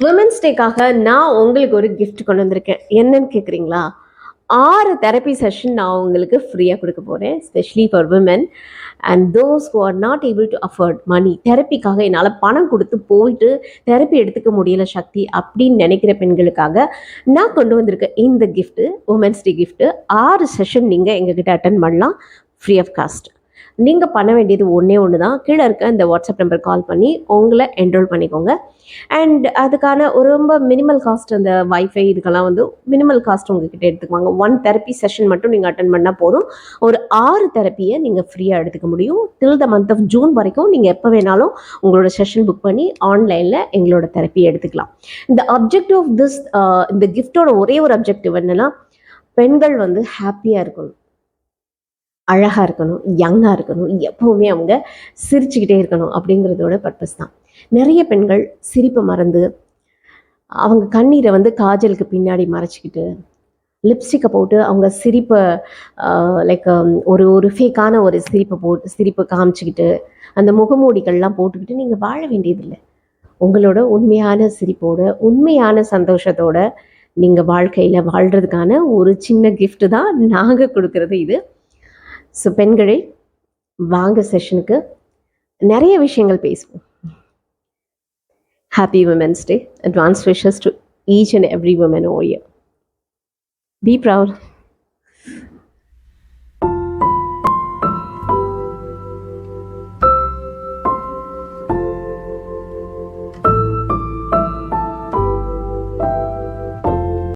Women's டேக்காக நான் உங்களுக்கு ஒரு கிஃப்ட் கொண்டு வந்திருக்கேன். என்னன்னு கேட்குறீங்களா ஆறு தெரப்பி செஷன் நான் உங்களுக்கு ஃப்ரீயாக கொடுக்க போகிறேன் specially for women and those who are not able to afford money தெரப்பிக்காக என்னால் பணம் கொடுத்து போயிட்டு தெரப்பி எடுத்துக்க முடியல சக்தி அப்படின்னு நினைக்கிற பெண்களுக்காக நான் கொண்டு வந்திருக்க இந்த கிஃப்ட்டு உமன்ஸ் டே கிஃப்ட்டு ஆறு செஷன் நீங்கள் எங்ககிட்ட அட்டன் பண்ணலாம். ஃப்ரீ ஆஃப் காஸ்ட் நீங்கள் பண்ண வேண்டியது ஒன்றே ஒன்று தான் கீழே இருக்க இந்த வாட்ஸ்அப் நம்பர் கால் பண்ணி உங்களை என்ரோல் பண்ணிக்கோங்க. அண்ட் அதுக்கான ஒரு ரொம்ப மினிமல் காஸ்ட் அந்த வைஃபை இதுக்கெல்லாம் வந்து மினிமல் காஸ்ட் உங்ககிட்ட எடுத்துக்குவாங்க. ஒன் தெரப்பி செஷன் மட்டும் நீங்கள் அட்டன் பண்ணால் போதும். ஒரு ஆறு தெரப்பியை நீங்கள் ஃப்ரீயாக எடுத்துக்க முடியும். Till the month of June வரைக்கும் நீங்கள் எப்போ வேணாலும் உங்களோட செஷன் புக் பண்ணி ஆன்லைனில் எங்களோட தெரப்பி எடுத்துக்கலாம். Uh, இந்த அப்ஜெக்டிவ் ஆஃப் திஸ் இந்த கிஃப்டோட ஒரே ஒரு அப்ஜெக்டிவ் என்னென்னா பெண்கள் வந்து ஹாப்பியாக இருக்கணும். அழகாக இருக்கணும் யங்காக இருக்கணும் எப்போவுமே அவங்க சிரிச்சுக்கிட்டே இருக்கணும் அப்படிங்கிறதோட பர்பஸ் தான். நிறைய பெண்கள் சிரிப்பை மறந்து அவங்க கண்ணீரை வந்து காஜலுக்கு பின்னாடி மறைச்சிக்கிட்டு லிப்ஸ்டிக்கை போட்டு அவங்க சிரிப்பை லைக் um, ஒரு ஒரு ஃபேக்கான ஒரு சிரிப்பை போட்டு சிரிப்பை காமிச்சிக்கிட்டு அந்த முகமூடிகள்லாம் போட்டுக்கிட்டு நீங்கள் வாழ வேண்டியதில்லை. உங்களோட உண்மையான சிரிப்போட உண்மையான சந்தோஷத்தோட நீங்கள் வாழ்க்கையில் வாழ்கிறதுக்கான ஒரு சின்ன கிஃப்ட்டு தான் நாங்கள் கொடுக்கறது இது. ஸோ பெண்களே வாங்க செஷனுக்கு நிறைய விஷயங்கள் பேசுவோம். Happy women's day advance wishes to each and every woman oh year be proud